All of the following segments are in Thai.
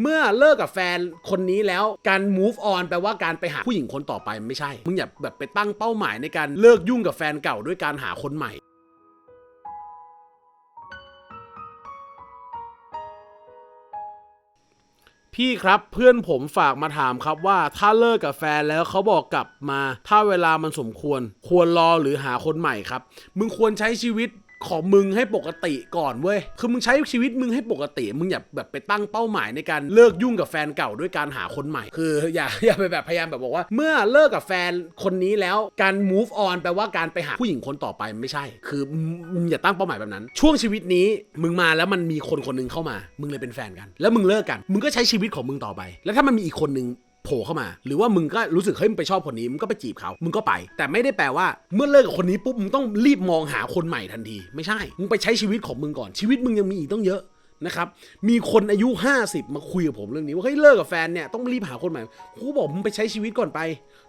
เมื่อเลิกกับแฟนคนนี้แล้วการ move on แปลว่าการไปหาผู้หญิงคนต่อไปไม่ใช่ มึงอย่าแบบไปตั้งเป้าหมายในการเลิกยุ่งกับแฟนเก่าด้วยการหาคนใหม่พี่ครับเพื่อนผมฝากมาถามครับว่าถ้าเลิกกับแฟนแล้วเขาบอกกลับมา ถ้าเวลามันสมควร ควรรอหรือหาคนใหม่ครับ มึงควรใช้ชีวิต ของมึงให้ปกติก่อนเว้ย คือมึงใช้ชีวิตมึงให้ปกติ มึงอย่าแบบไปตั้งเป้าหมายในการเลิกยุ่งกับแฟนเก่าด้วยการหาคนใหม่ คืออย่าอย่าไปแบบพยายามแบบบอกว่า เมื่อเลิกกับแฟนคนนี้แล้วการ move on แปลว่าการไปหาผู้หญิงคนต่อไปไม่ใช่ คือมึงอย่าตั้งเป้าหมายแบบนั้น ช่วงชีวิตนี้มึงมาแล้วมันมีคนคนหนึงเข้ามา มึงเลยเป็นแฟนกัน แล้วมึงเลิกกัน มึงก็ใช้ชีวิตของมึงต่อไป แล้วถ้ามันมีอีกคนนึง ผล่เข้ามา หรือว่ามึงก็รู้สึกเฮ้ยมึงไปชอบคนนี้มึงก็ไปจีบเขา มึงก็ไป แต่ไม่ได้แปลว่า เมื่อเลิกกับคนนี้ปุ๊บมึงต้องรีบมองหาคนใหม่ทันที ไม่ใช่ มึงไปใช้ชีวิตของมึงก่อนชีวิตมึงยังมีอีกต้องเยอะ นะครับ มีคนอายุ 50 มาคุยกับผมเรื่องนี้ว่าเฮ้ยเลิกกับแฟนเนี่ยต้องรีบหาคนใหม่กูบอกมึงไปใช้ชีวิตก่อนไป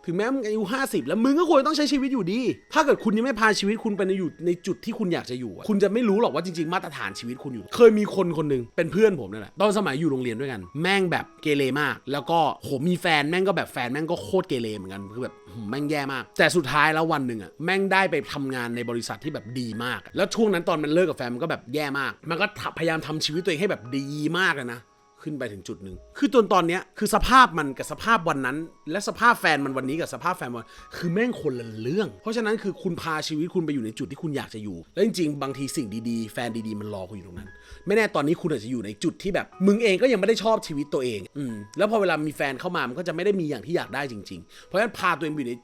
ถึงแม้มึงอายุ 50 แล้วมึงก็ควรต้องใช้ชีวิตอยู่ดี ถ้าเกิดคุณยังไม่พาชีวิตคุณไปในอยู่ในจุดที่คุณอยากจะอยู่ คุณจะไม่รู้หรอกว่าจริงๆ มาตรฐานชีวิตคุณอยู่ เคยมีคนคนหนึ่งเป็นเพื่อนผมนั่นแหละตอนสมัยอยู่โรงเรียนด้วยกัน แม่งแบบเกเรมาก แล้วก็โหมีแฟนแม่งก็แบบแฟนแม่งก็โคตรเกเรเหมือนกันคือแบบ แม่งแย่มาก แต่สุดท้ายแล้ววันหนึ่งอะแม่งได้ไปทำงานในบริษัทที่แบบดีมาก แล้วช่วงนั้นตอนมันเลิกกับแฟนมันก็แบบแย่มาก มันก็พยายามทำชีวิตตัวเองให้แบบดีมากเลยนะ ขึ้นไปถึงจุดหนึ่ง คือตอนตอนเนี้ยคือสภาพมันกับสภาพวันนั้น และสภาพแฟนมันวันนี้กับสภาพแฟนวันคือแม่งคนละเรื่อง เพราะฉะนั้นคือคุณพาชีวิตคุณไปอยู่ในจุดที่คุณอยากจะอยู่ แล้วจริงๆ บางทีสิ่งดีๆ แฟนดีๆ มันรอคุณอยู่ตรงนั้น ไม่แน่ตอนนี้คุณอาจจะอยู่ในจุดที่แบบ มึงเองก็ยังไม่ได้ชอบชีวิตตัวเอง อืม แล้วพอเวลามีแฟนเข้ามา มันก็จะไม่ได้มีอย่างที่อยากได้จริง ๆ เพราะฉะนั้นพาตัวเองไปอยู่ใน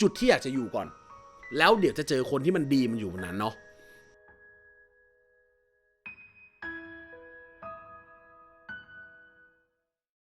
จุดที่อยากจะอยู่ก่อน แล้วเดี๋ยวจะเจอคนที่มันดีมันอยู่บนนั้นเนาะ